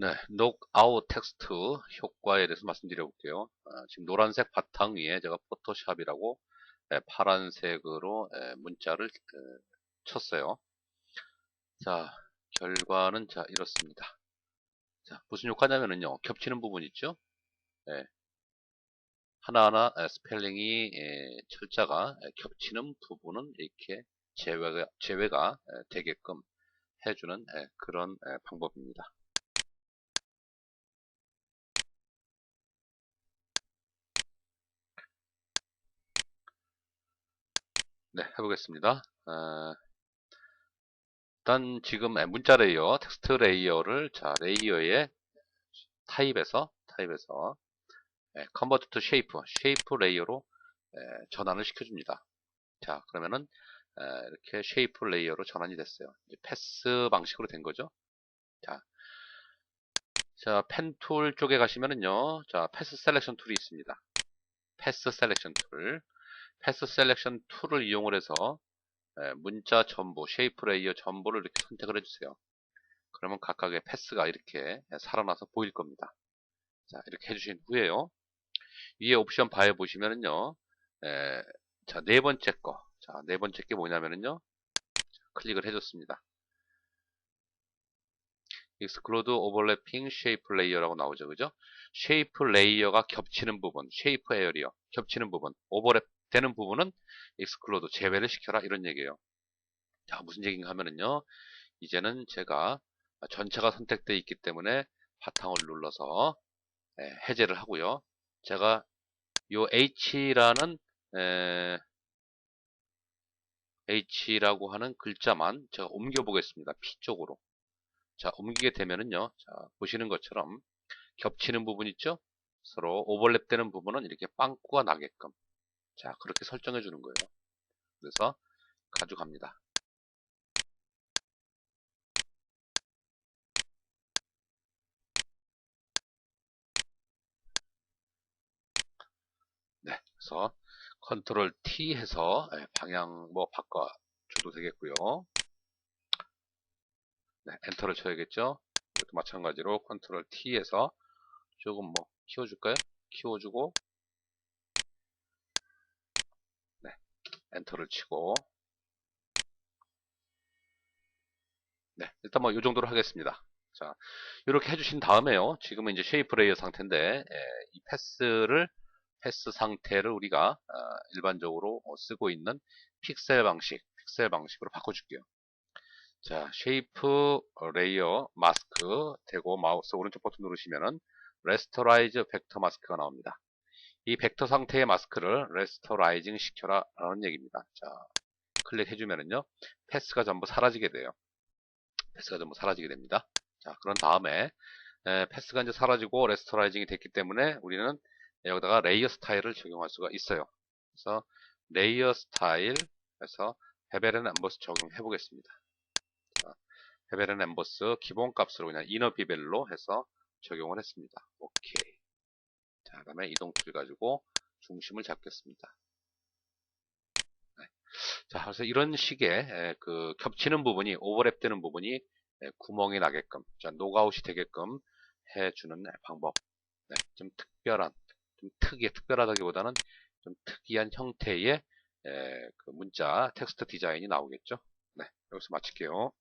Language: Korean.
네, 녹아웃 텍스트 효과에 대해서 말씀드려 볼게요. 아, 지금 노란색 바탕 위에 제가 포토샵이라고 예, 파란색으로 예, 문자를 예, 쳤어요. 자, 결과는 자 이렇습니다. 자, 무슨 효과냐면은요, 겹치는 부분 있죠? 예, 하나하나 예, 스펠링이 예, 철자가 예, 겹치는 부분은 이렇게 제외가, 제외가 예, 되게끔 해주는 예, 그런 예, 방법입니다. 네, 해보겠습니다. 어, 일단 지금 문자 레이어, 텍스트 레이어를 자 레이어의 타입에서 타입에서 네, 컨버트 투 쉐이프, 쉐이프 레이어로 에, 전환을 시켜줍니다. 자 그러면은 에, 이렇게 쉐이프 레이어로 전환이 됐어요. 이제 패스 방식으로 된 거죠. 자, 자, 펜 툴 쪽에 가시면은요. 자, 패스 셀렉션 툴이 있습니다. 패스 셀렉션 툴. 패스 셀렉션 툴을 이용을 해서 문자 전부, 쉐이프 레이어 전부를 이렇게 선택을 해주세요. 그러면 각각의 패스가 이렇게 살아나서 보일 겁니다. 자, 이렇게 해주신 후에요. 위에 옵션 바에 보시면은요. 에, 자, 네 번째 거. 자, 네 번째 게 뭐냐면은요. 자, 클릭을 해줬습니다. Overlapping Shape Layer라고 나오죠. 그죠? 쉐이프 레이어가 겹치는 부분, 쉐이프 에어리어, 겹치는 부분, 오버랩 되는 부분은 exclude, 제외를 시켜라 이런 얘기예요. 자, 무슨 얘기인가 하면은요. 이제는 제가 전체가 선택되어 있기 때문에 바탕을 눌러서 예, 해제를 하고요. 제가 요 H라는 에, H라고 하는 글자만 제가 옮겨 보겠습니다. P 쪽으로. 자, 옮기게 되면은요. 자, 보시는 것처럼 겹치는 부분 있죠? 서로 오버랩 되는 부분은 이렇게 빵꾸가 나게끔 자 그렇게 설정해 주는 거예요. 그래서 가져갑니다. 네 그래서 컨트롤 T 해서 예, 방향 뭐 바꿔 줘도 되겠고요. 네 엔터를 쳐야겠죠? 이것도 마찬가지로 컨트롤 T에서 조금 뭐 키워줄까요? 키워주고 엔터를 치고. 네 일단 뭐 이 정도로 하겠습니다. 자 이렇게 해주신 다음에요. 지금은 이제 쉐이프 레이어 상태인데 예, 이 패스를 패스 상태를 우리가 어, 일반적으로 쓰고 있는 픽셀 방식 픽셀 방식으로 바꿔줄게요. 자 쉐이프 레이어 마스크 되고 마우스 오른쪽 버튼 누르시면은 레스터라이즈 벡터 마스크가 나옵니다 이 벡터 상태의 마스크를 레스터라이징 시켜라 라는 얘기입니다. 자, 클릭해주면은요, 패스가 전부 사라지게 돼요. 패스가 전부 사라지게 됩니다. 자, 그런 다음에 에, 패스가 이제 사라지고 레스터라이징이 됐기 때문에 우리는 여기다가 레이어 스타일을 적용할 수가 있어요. 그래서 레이어 스타일에서 앤 엠버스 적용해 보겠습니다. 앤 엠버스 기본 값으로 그냥 이너 비벨로 해서 적용을 했습니다. 오케이. 자, 그 다음에 이동툴 가지고 중심을 잡겠습니다. 네. 자, 그래서 이런 식의 그 겹치는 부분이 오버랩 되는 부분이 구멍이 나게끔, 자, 노가웃이 되게끔 해주는 방법. 네, 좀 특별한, 좀 특이해, 특별하다기보다는 좀 특이한 형태의 그 문자, 텍스트 디자인이 나오겠죠. 네, 여기서 마칠게요.